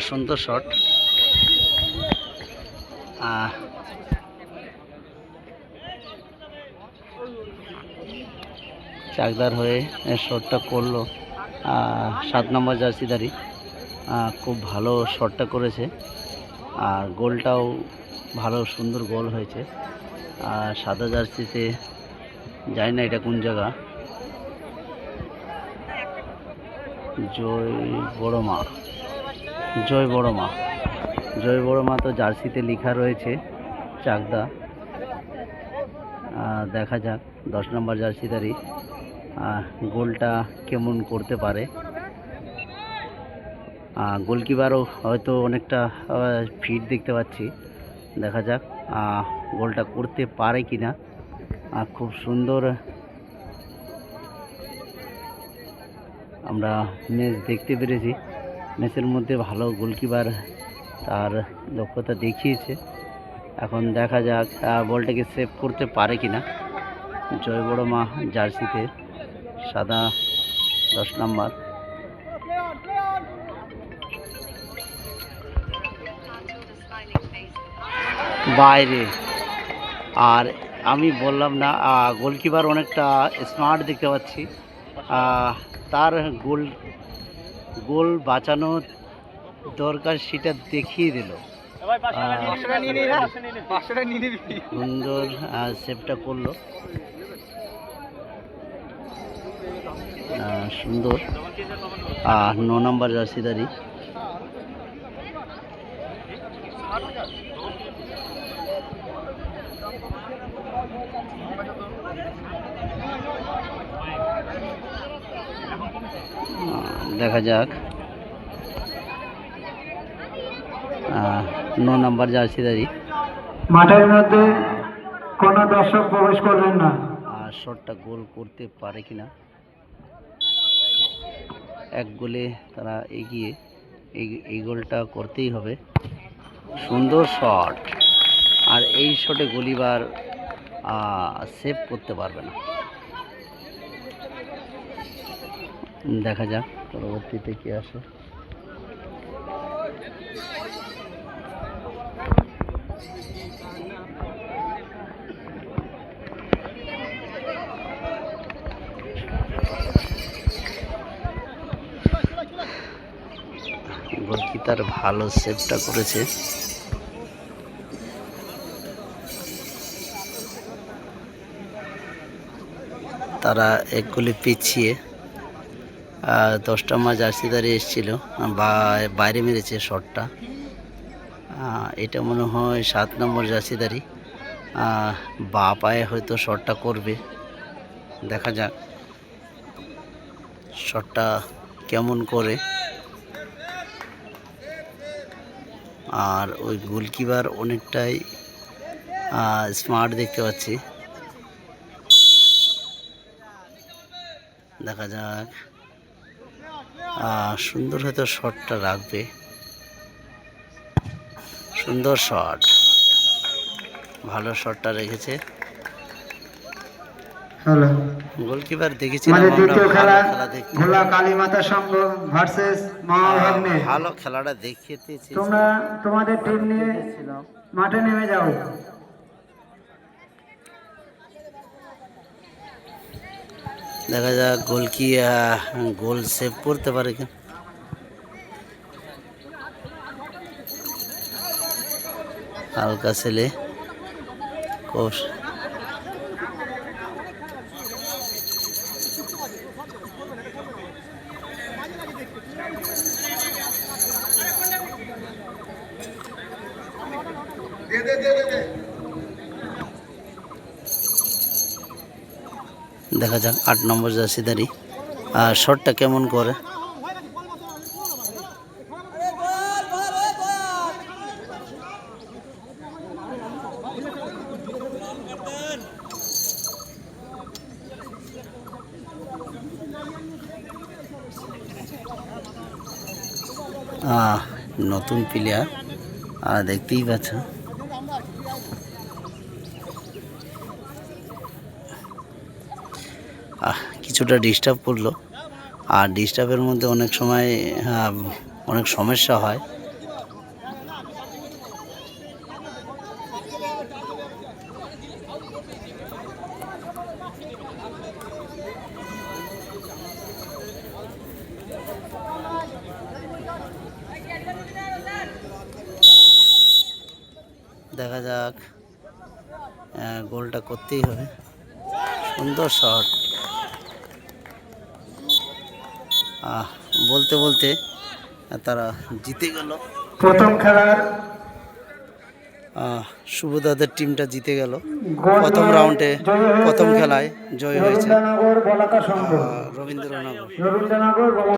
সুন্দর শট। চাকদার হয়ে শটটা করল। সাত নম্বর জার্সিদারি খুব ভালো শটটা করেছে। আর গোলটাও ভালো, সুন্দর গোল হয়েছে। আর সাদা জার্সিতে জানি না এটা কোন জায়গা। জয় বড় মা জয় বড় মা। জয় বড় মা তো জার্সিতে লেখা রয়েছে, চাকদা। দেখা যাক, দশ নম্বর জার্সিদারি গোলটা কেমন করতে পারে। গোলকিপারও হয়তো অনেকটা ফিট দেখতে পাচ্ছি। দেখা যাক গোলটা করতে পারে কি না খুব সুন্দর। আমরা ম্যাচ দেখতে পেরেছি। ম্যাচের মধ্যে ভালো গোলকিপার তার দক্ষতা দেখিয়েছে। এখন দেখা যাক বলটাকে সেভ করতে পারে কি না জয় বড় মা জার্সিতে সাদা দশ নম্বর। বাইরে। আর আমি বললাম না গোলকিপার অনেকটা স্মার্ট দেখতে পাচ্ছি। তার গোল গোল বাঁচানো দরকার সেটা দেখিয়ে দিল। সুন্দর সেভটা করল। সুন্দর। আর ন নম্বর জার্সিদারি দেখা যাক। ন নম্বর জার্সিদারি মাঠের মধ্যে কোনো দর্শক প্রবেশ করবেন না। আর শটটা গোল করতে পারে কিনা? এক গোলে তারা এগিয়ে এই এই গোলটা করতেই হবে। সুন্দর শট। আর এই শটে গলিবার সেভ করতে পারবে না। দেখা যাক। পরবর্তীতে কি আসে? গোলকিপার ভালো সেভটা করেছে। তারা এক গোলে পিছিয়ে দশটা মাস জার্সিদারে এসেছিল। বা বাইরে মেরেছে শটটা। এটা মনে হয় সাত নম্বর জার্সিদারি আহ, বা পায়ে হয়তো শটটা করবে। দেখা যাক শটটা কেমন করে। আর ওই গোলকিপার অনেকটাই স্মার্ট দেখতে পাচ্ছি। দেখা যাক। সুন্দর হয়তো শটটা রাখবে। সুন্দর শট। ভালো শটটা রেখেছে। হ্যালো গোলকিপার দেখেছিলাম আমাদের দ্বিতীয় খেলা ভালো ভোলা কালীমাতা সংঘ ভার্সেস মহাভাগ্নে। ভালো খেলাটা দেখিয়েছি। তোমরা তোমাদের টিম নিয়ে মাঠে নেমে যাও। দেখা যাক গোল কি গোল সেভ করতে পারে কি হালকা ছেলে কোষ দেখা যাক আট নম্বর জার্সিদারি আর শটটা কেমন করে? নতুন প্লেয়ার আর দেখতেই পাচ্ছ। কিছুটা ডিস্টার্ব করল। আর ডিস্টার্বের মধ্যে অনেক সময় অনেক সমস্যা হয়। দেখা যাক গোলটা করতেই হবে। সুন্দর শট বলতে বলতে তারা জিতে গেল। প্রথম খেলার শুভদাদের টিমটা জিতে গেল। প্রথম রাউন্ডে প্রথম খেলায় জয় হয়েছে। রবীন্দ্রনগর